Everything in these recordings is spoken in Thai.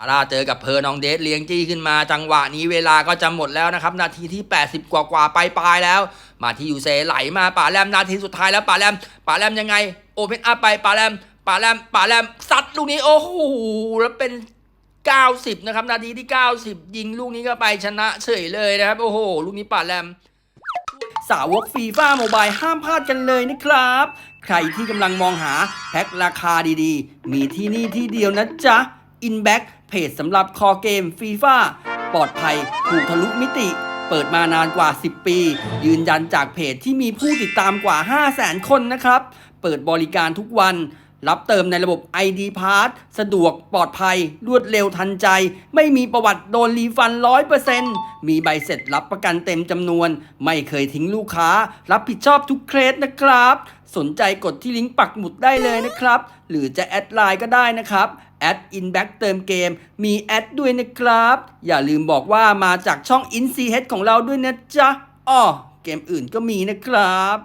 อาราเจอกับเพอร์นองเดสเลี้ยงจี้ขึ้นมาจังหวะนี้เวลาก็จะหมดแล้วนะครับ นาทีที่ 80 กว่ากว่าไปปลายแล้ว มาที่ยูเซไหลมาป่าแรมนาทีสุดท้ายแล้วป่าแรมป่าแรมยังไง โอเพนอัพไปป่าแรมป่าแรมป่าแรมซัดลูกนี้ โอ้โหแล้วเป็น 90 นะครับ นาทีที่ 90 ยิงลูกนี้ก็ไปชนะเฉยเลยนะครับ โอ้โห ลูกนี้ป่าแรมสาวกฟีฟ่าโมบายห้ามพลาดกันเลยนะครับ ใครที่กำลังมองหาแพ็คราคาดีๆ มีที่นี่ที่เดียวนะจ๊ะ Inback เพจสำหรับคอเกมฟีฟ่าปลอดภัยถูกทะลุมิติ เปิดมานานกว่า 10 ปี ยืนยันจากเพจที่มีผู้ติดตามกว่า 5 0 0แสนคนนะครับ เปิดบริการทุกวัน รับเติมในระบบ ID Pass สะดวกปลอดภัย รวดเร็วทันใจ ไม่มีประวัติโดนรีฟัน 100%มีใบเสร็จรับประกันเต็มจำนวน ไม่เคยทิ้งลูกค้า รับผิดชอบทุกเคสนะครับ สนใจกดที่ลิงก์ปักหมุดได้เลยนะครับ หรือจะแอดไลน์ก็ได้นะครับ แอดอินแบ็กเติมเกม มีแอดด้วยนะครับ อย่าลืมบอกว่ามาจากช่อง i n c h ของเราด้วยนะจ๊ะอ้อเกมอื่นก็มีนะครับ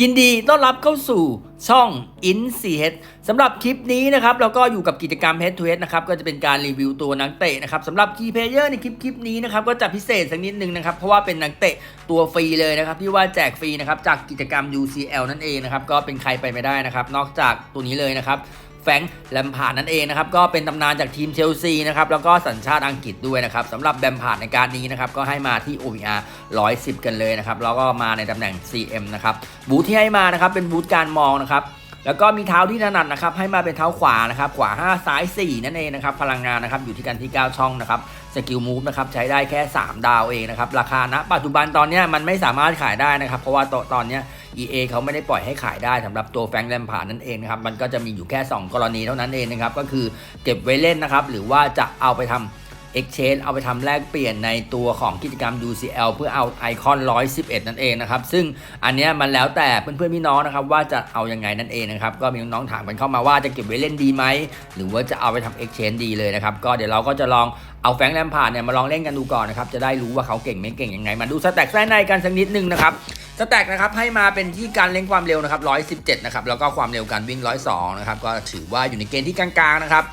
ยินดีต้อนรับเข้าสู่ช่อง i n c h สำหรับคลิปนี้นะครับ เราก็อยู่กับกิจกรรม Head to Head นะครับ ก็จะเป็นการรีวิวตัวนักเตะนะครับสำหรับ Key Player ในคลิปคลิปนี้นะครับ ก็จะพิเศษสักนิดนึงนะครับ เพราะว่าเป็นนักเตะตัวฟรีเลยนะครับที่ว่าแจกฟรีนะครับจากกิจกรรม UCL นั่นเองนะครับ ก็เป็นใครไปไม่ได้นะครับ นอกจากตัวนี้เลยนะครับ แฟงแลมพาร์ดนั่นเองนะครับก็เป็นตำนานจากทีมเชลซีนะครับแล้วก็สัญชาติอังกฤษด้วยนะครับสำหรับแลมพาร์ดในการนี้นะครับก็ให้มาที่ OVR 110 กันเลยนะครับแล้วก็มาในตำแหน่ง CM นะครับบูธที่ให้มานะครับเป็นบูธการมองนะครับแล้วก็มีเท้าที่ถนัดนะครับให้มาเป็นเท้าขวานะครับขวา 5 ซ้าย 4 นั่นเองนะครับพลังงานนะครับอยู่ที่กันที่ 9 ช่องนะครับ สกิลมูฟนะครับใช้ได้แค่ 3 ดาวเองนะครับ ราคาณปัจจุบันตอนนี้มันไม่สามารถขายได้นะครับ เพราะว่าตอนนี้ EA เขาไม่ได้ปล่อยให้ขายได้สำหรับตัวแฟงแลมผ่านนั่นเองนะครับ มันก็จะมีอยู่แค่ 2 กรณีเท่านั้นเองนะครับ ก็คือเก็บไว้เล่นนะครับ หรือว่าจะเอาไปทำ Exchange เอาไปทำแลกเปลี่ยนในตัวของกิจกรรม UCL เพื่อเอาไอคอน 111 นั่นเองนะครับ ซึ่งอันเนี้ยมันแล้วแต่เพื่อนๆพี่น้องนะครับว่าจะเอายังไงนั่นเองนะครับ ก็มีน้องๆถามกันเข้ามาว่าจะเก็บไว้เล่นดีไหม หรือว่าจะเอาไปทำ Exchange ดีเลยนะครับ ก็เดี๋ยวเราก็จะลองเอาแฟงแลมพาดเนี่ยมาลองเล่นกันดูก่อนนะครับ จะได้รู้ว่าเขาเก่งไม่เก่งยังไง มาดูสแต็กไส้ในกันสักนิดนึงนะครับสแต็กนะครับให้มาเป็นที่การเล่นความเร็วนะครับ117 นะครับ แล้วก็ความเร็วการวิ่ง 102 นะครับ ก็ถือว่าอยู่ในเกณฑ์ที่กลางๆ นะครับ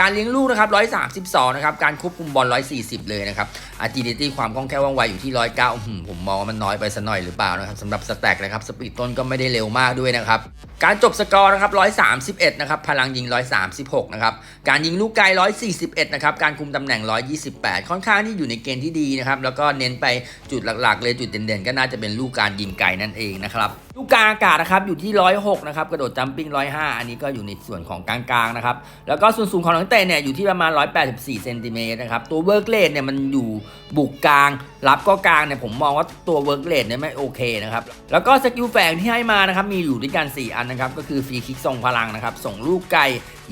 การเลี้ยงลูกนะครับ132นะครับการควบคุมบอล140 เลยนะครับ agility ความคล่องแคล่วว่องไวอยู่ที่109อื้อหือผมมองว่ามันน้อยไปสักหน่อยหรือเปล่านะครับสำหรับสแต็กนะครับสปีดต้นก็ไม่ได้เร็วมากด้วยนะครับ การจบสกอร์นะครับ131นะครับพลังยิง136นะครับการยิงลูกไกล141นะครับการคุมตำแหน่ง128ค่อนข้างที่อยู่ในเกณฑ์ที่ดีนะครับแล้วก็เน้นไปจุดหลักๆ เลยจุดเด่นๆ ก็น่าจะเป็นลูกการยิงไกลนั่นเองนะครับลูกกลางอากาศนะครับอยู่ที่106นะครับกระโดดจัมปิ้ง105อันนี้ก็อยู่ในส่วนของกลางๆนะครับแล้วก็ส่วนสูงของนักเตะเนี่ยอยู่ที่ประมาณ184เซนติเมตรนะครับตัวเวิร์กเลดเนี่ยมันอยู่บุกกลาง รับก็กลางเนี่ยผมมองว่าตัวเวิร์กเลดเนี่ยไม่โอเคนะครับ แล้วก็สกิลแฝงที่ให้มานะครับ มีอยู่ด้วยกัน 4 อันนะครับ ก็คือฟรีคิกส่งพลังนะครับ ส่งลูกไกล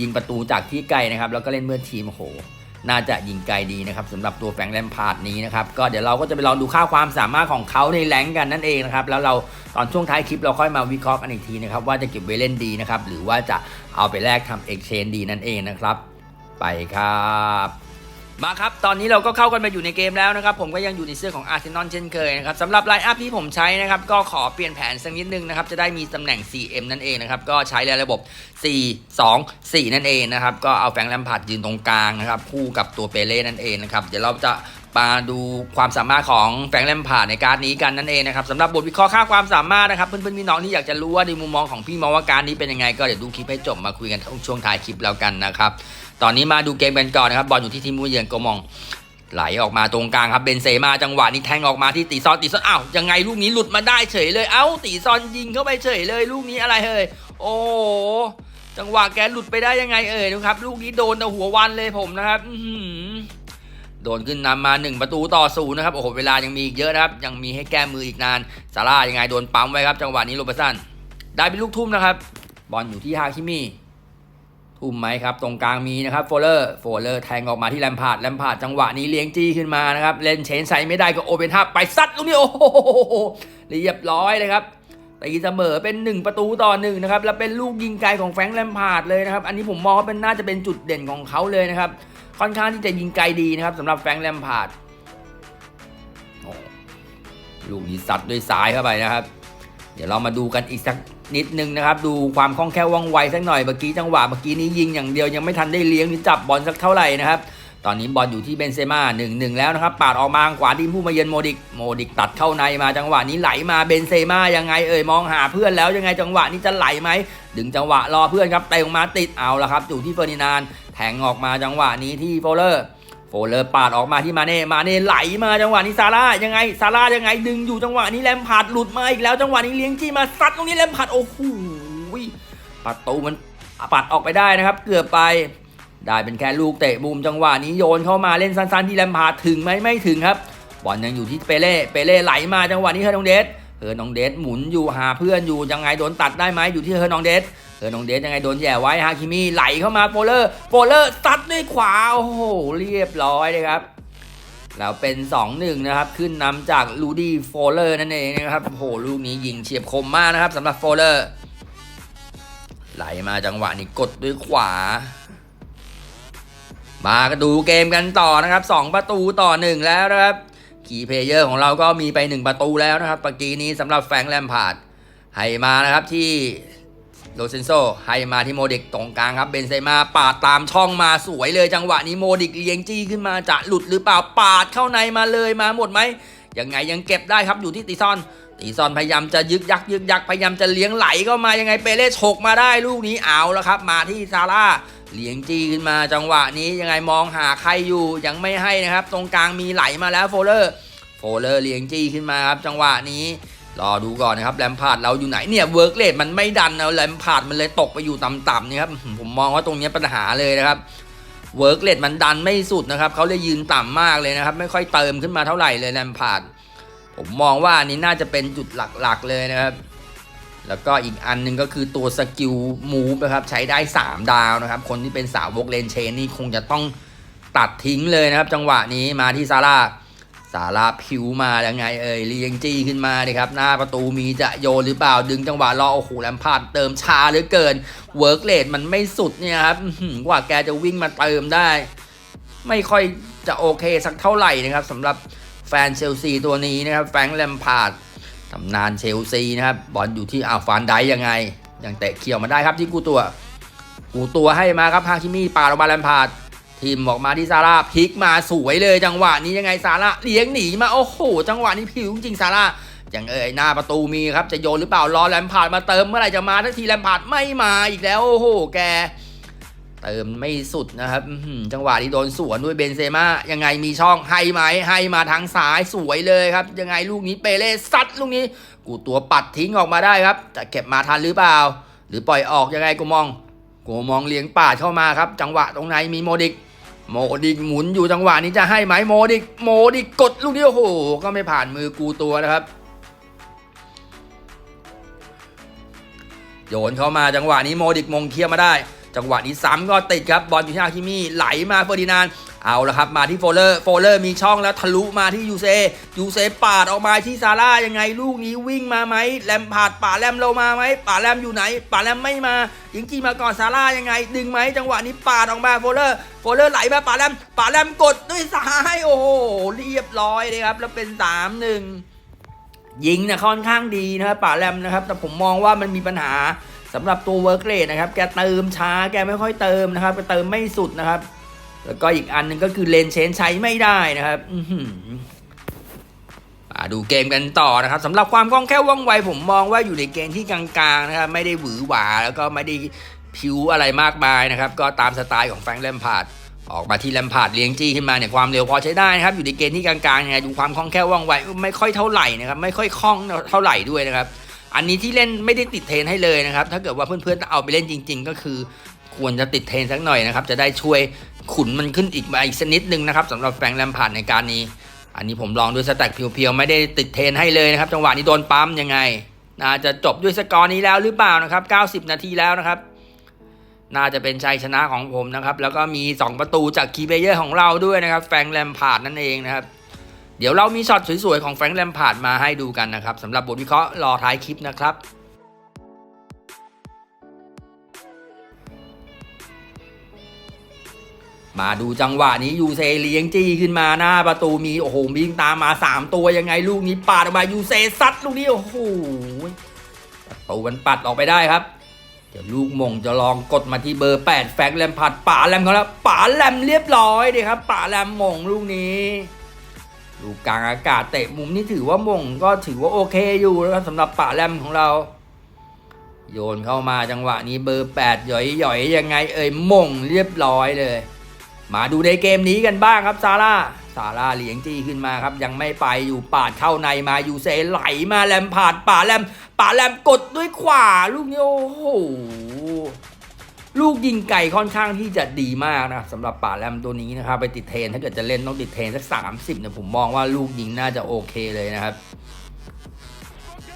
ยิงประตูจากที่ไกลนะครับ แล้วก็เล่นเมื่อทีมโห น่าจะยิงไกลดีนะครับสำหรับตัวแฟรงแลมพาร์ดนี้นะครับ ก็เดี๋ยวเราก็จะไปลองดูค่าความสามารถของเขาในแรงกันนั่นเองนะครับ แล้วเราตอนช่วงท้ายคลิปเราค่อยมาวิเคราะห์กันอีกทีนะครับว่าจะเก็บไว้เล่นดีนะครับ หรือว่าจะเอาไปแลกทำเอ็กชแนนดีนั่นเองนะครับ ไปครับ มาครับ ตอนนี้เราก็เข้ากันมาอยู่ในเกมแล้วนะครับ ผมก็ยังอยู่ในเสื้อของอาร์เซนอลเช่นเคยนะครับสำหรับไลน์อัพที่ผมใช้นะครับ ก็ขอเปลี่ยนแผนสักนิดนึงนะครับ จะได้มีตำแหน่ง CM นั่นเองนะครับ ก็ใช้ในระบบ 4 2 4 นั่นเองนะครับ ก็เอาแฟรงค์แลมพาร์ดยืนตรงกลางนะครับ คู่กับตัวเปเล่นั่นเองนะครับ เดี๋ยวเราจะ มาดูความสามารถของแฟงแลมพาดในการนี้กันนั่นเองนะครับสำหรับบทวิเคราะห์ค่าความสามารถนะครับเพื่อนๆพี่น้องที่อยากจะรู้ว่าในมุมมองของพี่มองว่าการนี้เป็นยังไง ก็เดี๋ยวดูคลิปให้จบมาคุยกันช่วงท้ายคลิปแล้วกันนะครับตอนนี้มาดูเกมกันก่อนนะครับบอลอยู่ที่ทีมผู้เยือนโกมองไหลออกมาตรงกลางครับเบนเซมาจังหวะนี้แทงออกมาที่ตีซอนตีซอนอ้าวยังไงลูกนี้หลุดมาได้เฉยเลยเอ้าตีซอนยิงเข้าไปเฉยเลย ลูกนี้อะไรเฮ้ยโอ้จังหวะแกหลุดไปได้ยังไงเอ่ยนะครับ ลูกนี้โดนแต่หัววันเลยผมนะครับ อื โดนขึ้นนำมาหนึ่งประตูต่อศูนย์นะครับโอ้โหเวลายังมีอีกเยอะนะครับยังมีให้แก้มืออีกนานซาร่ายังไงโดนปั๊มไว้ครับจังหวะนี้โรเบสันได้เป็นลูกทุ่มนะครับ บอลอยู่ที่ฮาคิมิทุ่มไหมครับ ตรงกลางมีนะครับโฟลเลอร์โฟลเลอร์แทงออกมาที่แลมพาร์ดแลมพาร์ดจังหวะนี้เลี้ยงจี้ขึ้นมานะครับเล่นเชนใส่ไม่ได้ก็โอเปนทับไปซัดลูกนี้โอ้โหเรียบร้อยเลยครับ ตีเสมอเป็น 1 ประตูต่อหนึ่งนะครับแล้วเป็นลูกยิงไกลของแฟรงค์แลมพาร์ดเลยนะครับอันนี้ผมมองว่าเป็นน่าจะเป็นจุดเด่นของเขาเลยนะครับค่อนข้างที่จะยิงไกลดีนะครับสำหรับแฟรงค์แลมพาร์ดลูกนี้ซัดด้วยซ้ายเข้าไปนะครับ เดี๋ยวเรามาดูกันอีกสักนิดนึงนะครับ ดูความคล่องแคล่วว่องไวสักหน่อยเมื่อกี้จังหวะเมื่อกี้นี้ยิงอย่างเดียวยังไม่ทันได้เลี้ยงนี่จับบอลสักเท่าไหร่นะครับ ตอนนี้บอลอยู่ที่เบนเซม่าหนึ่งหนึ่งแล้วนะครับปาดออกมาขวาทีมผู้มาเยือนโมดิกโมดิกตัดเข้าในมาจังหวะนี้ไหลมาเบนเซม่ายังไงเอ่ยมองหาเพื่อนแล้วยังไงจังหวะนี้จะไหลไหมดึงจังหวะรอเพื่อนครับเตะออกมาติดเอาละครับอยู่ที่เฟอร์ดินานแทงออกมาจังหวะนี้ที่โฟเลอร์โฟเลอร์ปาดออกมาที่มาเน่ มาเน่ไหลมาจังหวะนี้ซาร่ายังไงซาร่ายังไงดึงอยู่จังหวะนี้แลมพาร์ดหลุดมาอีกแล้วจังหวะนี้เลี้ยงจี้มาซัดตรงนี้แลมพาร์ดโอ้โหประตูมันปัดออกไปได้นะครับ เกือบไป ได้เป็นแค่ลูกเตะบูมจังหวะนี้โยนเข้ามาเล่นสั้นๆที่แลมพาถึงไหมไม่ถึงครับบอลยังอยู่ที่เปเล่เปเล่ไหลมาจังหวะนี้เฮอร์นองเดสเฮอร์นองเดสหมุนอยู่หาเพื่อนอยู่ยังไงโดนตัดได้ไหมอยู่ที่เฮอร์นองเดสเออน้องเดชยังไงโดนแย่ไว้ฮาคิมิไหลเข้ามาโปเลอร์โปเลอร์ซัดด้วยขวาโอ้โหเรียบร้อยเลยครับแล้วเป็น 2-1 นะครับ ขึ้นนำจากลูดี้โฟเลอร์นั่นเองนะครับโอ้โหลูกนี้ยิงเฉียบคมมากนะครับสำหรับโฟเลอร์ ไหลมาจังหวะนี้กดด้วยขวา มาก็ดูเกมกันต่อนะครับ 2 ประตูต่อ 1 แล้วนะครับคีย์เพลเยอร์ของเราก็มีไป 1 ประตูแล้วนะครับเมื่อกี้นี้สำหรับแฟงแลมพาร์ดให้มานะครับที่โลเซนโซให้มาที่โมดิกตรงกลางครับเบนเซม่าปาดตามช่องมาสวยเลยจังหวะนี้โมดิกเลี้ยงจี้ขึ้นมาจะหลุดหรือเปล่าปาดเข้าในมาเลยมาหมดไหมยังไงยังเก็บได้ครับอยู่ที่ตีซอน ตีซอนพยายามจะยึกยักยึกยักพยายามจะเลี้ยงไหลเข้ามายังไงเปเล่ฉกมาได้ลูกนี้เอาแล้วครับ มาที่ซาร่า เลี้ยงจี้ขึ้นมาจังหวะนี้ยังไงมองหาใครอยู่ยังไม่ให้นะครับ ตรงกลางมีไหลมาแล้วโฟเลอร์โฟเลอร์เลี้ยงจี้ขึ้นมาครับจังหวะนี้รอดูก่อนนะครับแลมพาร์ดเราอยู่ไหนเนี่ยเวิร์กเลดมันไม่ดันนะแลมพาร์ดมันเลยตกไปอยู่ต่ำๆนี่ครับผมมองว่าตรงนี้ปัญหาเลยนะครับเวิร์กเลดมันดันไม่สุดนะครับเขาเลยยืนต่ำมากเลยนะครับ ไม่ค่อยเติมขึ้นมาเท่าไหร่เลยแลมพาร์ดผมมองว่าอันนี้น่าจะเป็นจุดหลักๆเลยนะครับ แล้วก็อีกอันหนึงก็คือตัวสกิลมูฟนะครับใช้ได้ 3 ดาวนะครับ คนที่เป็นสาวกเลนเชนนี่คงจะต้องตัดทิ้งเลยนะครับ จังหวะนี้มาที่ซาร่าสาร่าผิวมาแล้วไงเอ่ยเลียงจี้ขึ้นมาเลยครับ หน้าประตูมีจะโยนหรือเปล่าดึงจังหวะรอโอ้โหแลมพาดเติมชาเหลือเกินเวิร์กเลดมันไม่สุดเนี่ยครับกว่าแกจะวิ่งมาเติมได้ ไม่ค่อยจะโอเคสักเท่าไหร่นะครับสำหรับแฟนเชลซีตัวนี้นะครับแฟรงค์แลมพาร์ด ตำนานเชลซีนะครับ บอลอยู่ที่อาฟานไดยังไง ยังเตะเขี่ยวมาได้ครับที่กูตัว กูตัวให้มาครับฮาคิมี่ปาดออกมาแลมพาร์ดทีมออกมาที่ซาร่าพลิกมาสวยเลยจังหวะนี้ยังไงซาร่าเลี้ยงหนีมาโอ้โห จังหวะนี้ผิวจริงซาร่าอย่างเอ่ยหน้าประตูมีครับจะโยนหรือเปล่ารอแลมพาร์ดมาเติมเมื่อไหร่จะมาทักทีแลมพาร์ดไม่มาอีกแล้วโอ้โหแก เติมไม่สุดนะครับจังหวะนี้โดนสวนด้วยเบนเซม่ายังไงมีช่องให้ไหมให้มาทางซ้ายสวยเลยครับ ยังไงลูกนี้เปเล่ซัดลูกนี้ กูตัวปัดทิ้งออกมาได้ครับจะเก็บมาทันหรือเปล่า หรือปล่อยออกยังไงกูมองกูมองเลี้ยงปาดเข้ามาครับ จังหวะตรงไหนมีโมดิก โมดิกหมุนอยู่จังหวะนี้จะให้ไหมโมดิกโมดิกกดลูกนี้โอ้โหก็ไม่ผ่านมือกูตัวนะครับโยนเข้ามาจังหวะนี้โมดิกมงเคลียร์มาได้ จังหวะนี้ซ้ำก็ติดครับบอลอยู่ที่อาคิมี่ไหลมาเฟอร์ดินานเอาละครับ มาที่โฟเลอร์โฟเลอร์มีช่องแล้วทะลุมาที่ยูเซยูเซปาดออกมาที่ซาร่ายังไงลูกนี้วิ่งมาไหมแลมพาดป่าแลมเรามาไหมป่าแลมอยู่ไหน ป่าแลมไม่มายิงจีมาก่อนซาร่ายังไง ดึงไหมจังหวะนี้ปาดออกมาโฟเลอร์โฟเลอร์ไหลมาป่าแลมป่าแลมกดด้วยซ้ายโอ้โหเรียบร้อยเลยครับ แล้วเป็นสามหนึ่งยิงเนี่ยค่อนข้างดีนะครับป่าแรมนะครับ แต่ผมมองว่ามันมีปัญหา สำหรับตัวเวิร์กเรทนะครับ แกเติมช้าแกไม่ค่อยเติมนะครับแกเติมไม่สุดนะครับ แล้วก็อีกอันหนึ่งก็คือเลนเชนใช้ไม่ได้นะครับอือหืออ่าดูเกมกันต่อนะครับสำหรับความคล่องแคล่วว่องไวผมมองว่าอยู่ในเกณฑ์ที่กลางๆนะครับ ไม่ได้หวือหวาแล้วก็ไม่ได้ผิวอะไรมากมายนะครับ ก็ตามสไตล์ของแฟงแลมพาร์ดออกมาที่แลมพาร์ดเลี้ยงจี้ขึ้นมาเนี่ยความเร็วพอใช้ได้นะครับ อยู่ในเกณฑ์ที่กลางๆยังไงดูความคล่องแคล่วว่องไวไม่ค่อยเท่าไหร่นะครับ ไม่ค่อยคล่องเท่าไหร่ด้วยนะครับ อันนี้ที่เล่นไม่ได้ติดเทรนให้เลยนะครับ ถ้าเกิดว่าเพื่อนๆเอาไปเล่นจริง ๆ ก็คือควรจะติดเทรนสักหน่อยนะครับ จะได้ช่วยขุนมันขึ้นอีกมาอีกสักนิดนึงนะครับสำหรับแฟงแลมพาร์ดในการนี้ อันนี้ผมลองด้วยสแต็กเพียวๆไม่ได้ติดเทรนให้เลยนะครับ จังหวะนี้โดนปั๊มยังไงน่าจะจบด้วยสกอร์นี้แล้วหรือเปล่านะครับ 90 นาทีแล้วนะครับ น่าจะเป็นชัยชนะของผมนะครับ แล้วก็มี 2 ประตูจากคีเพลเยอร์ของเราด้วยนะครับ แฟงแลมพาร์ดนั่นเองนะครับ เดี๋ยวเรามีช็อตสวยๆ ของแฟรงค์แลมพาร์ดมาให้ดูกันนะครับสำหรับบทวิเคราะห์รอท้ายคลิปนะครับมาดูจังหวะนี้ยูเซเลี้ยงจี้ขึ้นมาหน้าประตูมีโอ้โหวิ่งตามมา 3 ตัวยังไงลูกนี้ปาดออกมายูเซซัดลูกนี้โอ้โหประตูมันปัดออกไปได้ครับ เดี๋ยวลูกมงจะลองกดมาที่เบอร์ 8 แฟงแลมผัดป่าแลมเขาแล้วป่าแลมเรียบร้อยดีครับป่าแลมมงลูกนี้ ลูกกลางอากาศเตะมุมนี่ถือว่ามงก็ถือว่าโอเคอยู่นะครับสำหรับป่าแลมของเรา โยนเข้ามาจังหวะนี้เบอร์ 8 หย่อยหย่อยๆยังไง เอ่ยมงเรียบร้อยเลย มาดูในเกมนี้กันบ้างครับซาร่าซาร่าเหลียงจี้ขึ้นมาครับ ยังไม่ไปอยู่ปาดเข้าในมาอยู่เซไหลมาแลมผาดป่าแลมป่าแลมกดด้วยขวาลูกนี้โอ้โห ลูกยิงไก่ค่อนข้างที่จะดีมากนะสำหรับป่าแลมตัวนี้นะครับไปติดเทนถ้าเกิดจะเล่นต้องติดเทนสักสามสิบเนี่ยผมมองว่าลูกยิงน่าจะโอเคเลยนะครับ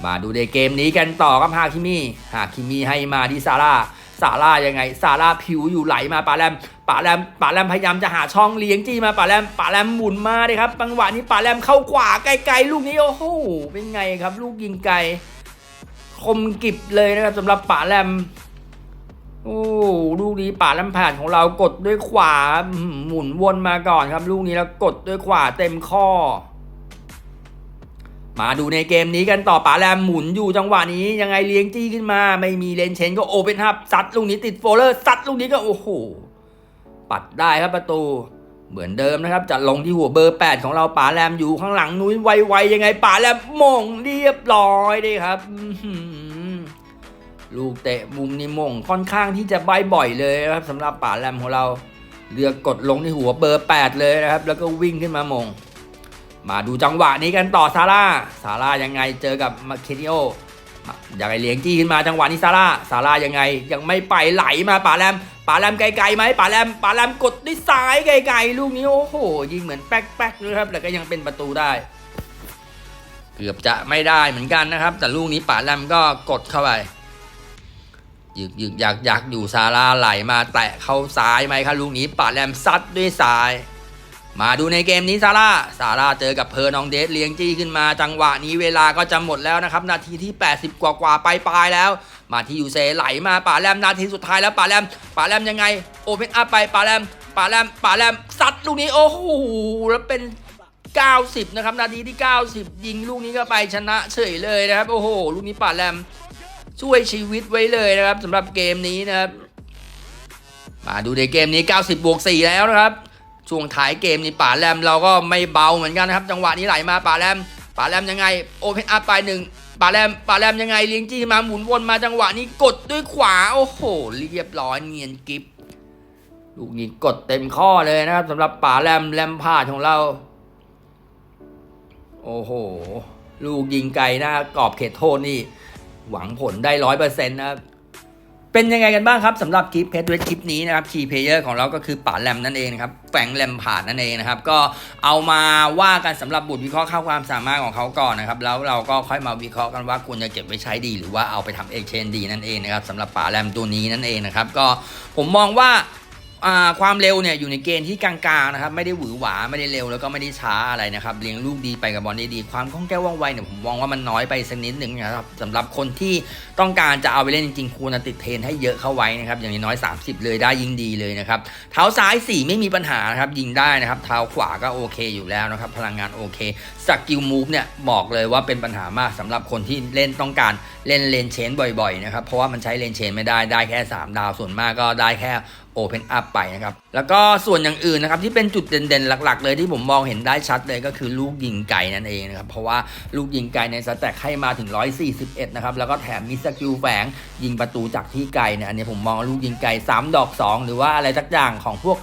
มาดูในเกมนี้กันต่อครับฮาคิมิฮาคิมิให้มาที่ซาร่าซาร่ายังไงซาร่าผิวอยู่ไหลมาป่าแรมป่าแรมป่าแรมพยายามจะหาช่องเลี้ยงจี้มาป่าแรมป่าแรมหมุนมาเลยครับจังหวะนี้ป่าแรมเข้าขวาไกลๆลูกนี้โอ้โหเป็นไงครับ ลูกยิงไกลคมกิบเลยนะครับสำหรับป่าแรม โอ้ลูกนี้ป่าแลมผ่านของเรากดด้วยขวาหมุนวนมาก่อนครับ ลูกนี้แล้วกดด้วยขวาเต็มข้อ มาดูในเกมนี้กันต่อป๋าแรมหมุนอยู่จังหวะนี้ยังไงเลี้ยงจี้ขึ้นมา ไม่มีเลนเชนก็โอเปนฮับซัดลูกนี้ติดโฟลเลอร์ซัดลูกนี้ก็โอ้โหปัดได้ครับประตูเหมือนเดิมนะครับจะลงที่หัวเบอร์ 8 ของเราป๋าแรมอยู่ข้างหลังนุ้ยไวๆยังไงป๋าแรมมงเรียบร้อยดีครับ ลูกเตะมุมนี่มงค่อนข้างที่จะใบบ่อยเลยนะครับสำหรับป๋าแรมของเราเลือกกดลงที่หัวเบอร์ 8 เลยนะครับ แล้วก็วิ่งขึ้นมามง มาดูจังหวะนี้กันต่อซาร่าซาร่ายังไงเจอกับมาเคติโออยากให้เลี้ยงจี้ขึ้นมาจังหวะนี้ซาร่าซาร่ายังไงยังไม่ไปไหลมาป่าแรมป่าแรมไกลๆไหมป่าแรมป่าแรมกดด้วยซ้ายไกลๆลูกนี้โอ้โหยิงเหมือนแป๊กๆเลยครับแต่ก็ยังเป็นประตูได้ เกือบจะไม่ได้เหมือนกันนะครับ แต่ลูกนี้ป่าแรมก็กดเข้าไป ยึกยึกยักยักอยู่ซาร่าไหลมาแตะเข้าซ้ายไหมครับลูกนี้ป่าแรมซัดด้วยซ้าย มาดูในเกมนี้ซาร่าซาร่าเจอกับเพอร์นองเดสเลี้ยงจี้ขึ้นมาจังหวะนี้เวลาก็จะหมดแล้วนะครับ นาทีที่ 80 กว่ากว่าไปปลายแล้ว มาที่ยูเซไหลมาป่าแรมนาทีสุดท้ายแล้วป่าแรมป่าแรมยังไงโอเพนอัพไปป่าแรมป่าแรมป่าแรมซัดลูกนี้โอ้โหแล้วเป็น 90 นะครับ นาทีที่ 90 ยิงลูกนี้ก็ไปชนะเฉยเลยนะครับโอ้โหลูกนี้ป่าแรม ช่วยชีวิตไว้เลยนะครับสำหรับเกมนี้นะครับ มาดูในเกมนี้ 90บวก4แล้วนะครับ ช่วงท้ายเกมนี่ป่าแรมเราก็ไม่เบาเหมือนกันนะครับ จังหวะนี้ไหลมาป่าแรมป่าแรมยังไงโอเพนอัพไปหนึ่งป่าแรมป่าแรมยังไงเลี้ยงจี้มาหมุนวนมาจังหวะนี้กดด้วยขวาโอ้โหเรียบร้อยเนียนกิฟลูกนี้กดเต็มข้อเลยนะครับสำหรับป่าแรมแรมพาดของเรา โอ้โห ลูกยิงไกลหน้ากรอบเขตโทษนี่ หวังผลได้ร้อยเปอร์เซ็นต์นะครับเป็นยังไงกันบ้างครับสำหรับคลิปเพจเวทคลิปนี้นะครับคีย์เพลเยอร์ของเราก็คือป่าแรมนั่นเองนะครับแฝงแรมผ่านนั่นเองนะครับ ก็เอามาว่ากันสำหรับบทวิเคราะห์ข้าความสามารถของเขาก่อนนะครับ แล้วเราก็ค่อยมาวิเคราะห์กันว่าควรจะเก็บไว้ใช้ดี หรือว่าเอาไปทำเอ็กชแนนดีนั่นเองนะครับสำหรับป่าแรมตัวนี้นั่นเองนะครับ ก็ผมมองว่า ความเร็วเนี่ยอยู่ในเกณฑ์ที่กลางๆนะครับไม่ได้หวือหวาไม่ได้เร็วแล้วก็ไม่ได้ช้าอะไรนะครับเลี้ยงลูกดีไปกับบอลได้ดี ความคล่องแคล่วว่องไวเนี่ยผมมองว่ามันน้อยไปสักนิดหนึ่งนะครับสำหรับคนที่ต้องการจะเอาไปเล่นจริงๆควรติดเทรนให้เยอะเข้าไว้นะครับอย่างน้อย 30 เลยได้ยิ่งดีเลยนะครับเท้าซ้าย 4 ไม่มีปัญหานะครับยิงได้นะครับเท้าขวาก็โอเคอยู่แล้วนะครับพลังงานโอเคสกิลมูฟเนี่ยบอกเลยว่าเป็นปัญหามากสำหรับคนที่เล่นต้องการเล่นเลนเชนบ่อยๆนะครับเพราะว่ามันใช้เลนเชนไม่ได้ได้แค่ 3 ดาวส่วนมากก็ได้แค่ Open Up ไปนะครับ แล้วก็ส่วนอย่างอื่นนะครับที่เป็นจุดเด่นๆ หลัก ๆ เลยที่ผมมองเห็นได้ชัดเลยก็คือลูกยิงไก่นั่นเองนะครับ เพราะว่าลูกยิงไก่ในสแต็กให้มาถึง 141 นะครับ แล้วก็แถมมีสกิลแฝงยิงประตูจากที่ไกลเนี่ยอันนี้ผมมองลูกยิงไก่3ดอก 2 หรือว่าอะไรสักอย่างของพวก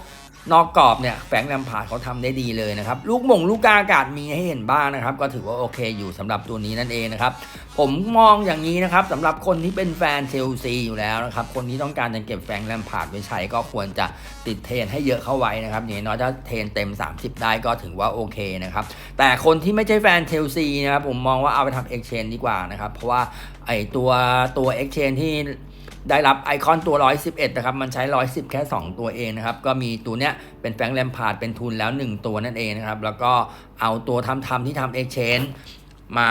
นอกกรอบเนี่ยแฝงแลมพาดเขาทำได้ดีเลยนะครับ ลูกหม่งลูกกาอากาศมีให้เห็นบ้างนะครับ ก็ถือว่าโอเคอยู่สำหรับตัวนี้นั่นเองนะครับ ผมมองอย่างนี้นะครับสำหรับคนที่เป็นแฟนเชลซีอยู่แล้วนะครับ คนที่ต้องการจะเก็บแฟงแลมพาดไว้ใช้ก็ควรจะติดเทรนให้เยอะเข้าไว้นะครับอย่างน้อยถ้าเทรนเต็ม 30 ได้ก็ถือว่าโอเคนะครับแต่คนที่ไม่ใช่แฟนเชลซีนะครับผมมองว่าเอาไปทำเอ็กชแนนดีกว่านะครับเพราะว่าไอตัวตัวเอ็กชแนนที่ ได้รับไอคอนตัว 111 นะครับ มันใช้ 110 แค่ 2 ตัวเองนะครับ ก็มีตัวเนี้ยเป็นแฟงแลมพาร์ดเป็นทุนแล้ว 1 ตัวนั่นเองนะครับ แล้วก็เอาตัวทำทำที่ทำเอ็กชแนน มา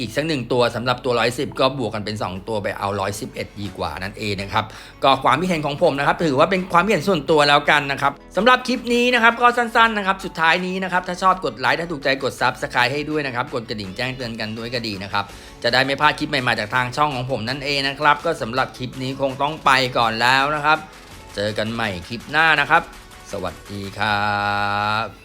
อีกสักหนึ่งตัวสำหรับตัว 110 ก็บวกกันเป็น 2 ตัวไปเอา 111 ดีกว่านั่นเองนะครับ ก็ความคิดเห็นของผมนะครับ ถือว่าเป็นความคิดเห็นส่วนตัวแล้วกันนะครับสำหรับคลิปนี้นะครับก็สั้นๆนะครับ สุดท้ายนี้นะครับ ถ้าชอบกดไลค์ถ้าถูกใจกดซับสไครต์ให้ด้วยนะครับ กดกระดิ่งแจ้งเตือนกันด้วยก็ดีนะครับ จะได้ไม่พลาดคลิปใหม่ๆจากทางช่องของผมนั่นเองนะครับ ก็สำหรับคลิปนี้คงต้องไปก่อนแล้วนะครับ เจอกันใหม่คลิปหน้านะครับ สวัสดีครับ